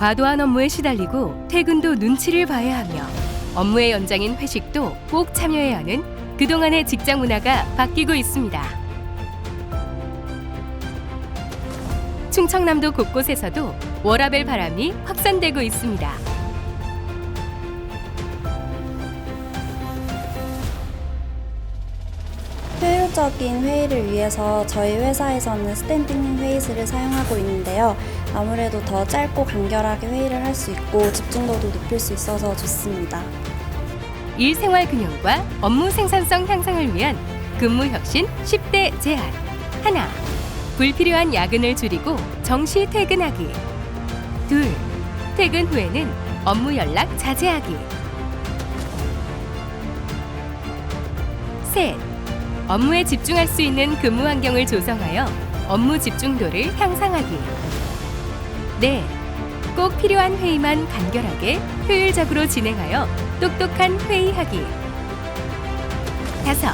과도한 업무에 시달리고 퇴근도 눈치를 봐야 하며 업무의 연장인 회식도 꼭 참여해야 하는 그동안의 직장 문화가 바뀌고 있습니다. 충청남도 곳곳에서도 워라벨 바람이 확산되고 있습니다. 효율적인 회의를 위해서 저희 회사에서는 스탠딩 회의실을 사용하고 있는데요. 아무래도 더 짧고 간결하게 회의를 할 수 있고 집중도도 높일 수 있어서 좋습니다. 일생활 균형과 업무 생산성 향상을 위한 근무 혁신 10대 제안. 하나. 불필요한 야근을 줄이고 정시 퇴근하기. 둘. 퇴근 후에는 업무 연락 자제하기. 셋. 업무에 집중할 수 있는 근무 환경을 조성하여 업무 집중도를 향상하기. 넷. 꼭 필요한 회의만 간결하게 효율적으로 진행하여 똑똑한 회의하기. 다섯.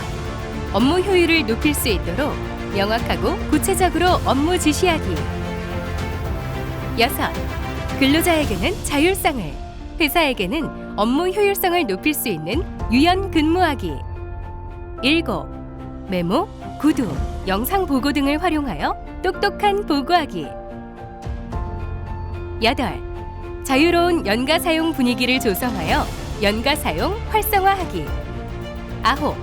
업무 효율을 높일 수 있도록 명확하고 구체적으로 업무 지시하기. 여섯. 근로자에게는 자율성을, 회사에게는 업무 효율성을 높일 수 있는 유연 근무하기. 일곱. 메모, 구두, 영상 보고 등을 활용하여 똑똑한 보고하기. 여덟. 자유로운 연가 사용 분위기를 조성하여 연가 사용 활성화하기. 아홉.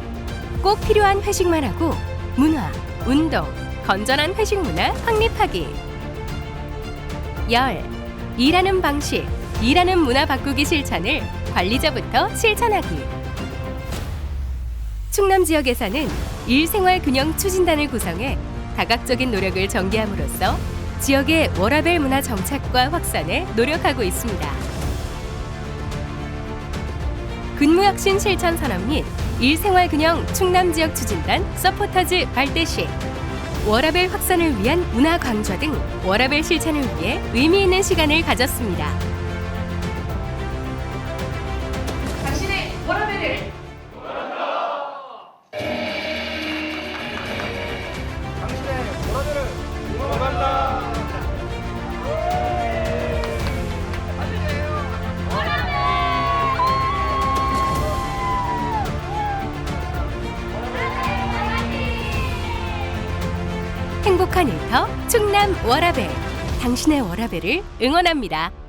꼭 필요한 회식만 하고 문화, 운동, 건전한 회식 문화 확립하기. 열. 일하는 방식, 일하는 문화 바꾸기 실천을 관리자부터 실천하기. 충남 지역에서는 일생활 균형 추진단을 구성해 다각적인 노력을 전개함으로써 지역의 워라벨 문화 정착과 확산에 노력하고 있습니다. 근무혁신 실천 선언 및 일생활 균형 충남 지역 추진단 서포터즈 발대식 워라벨 확산을 위한 문화 강좌 등 워라벨 실천을 위해 의미 있는 시간을 가졌습니다. 당신의 워라벨을 행복한 일터 충남 워라벨 당신의 워라벨을 응원합니다.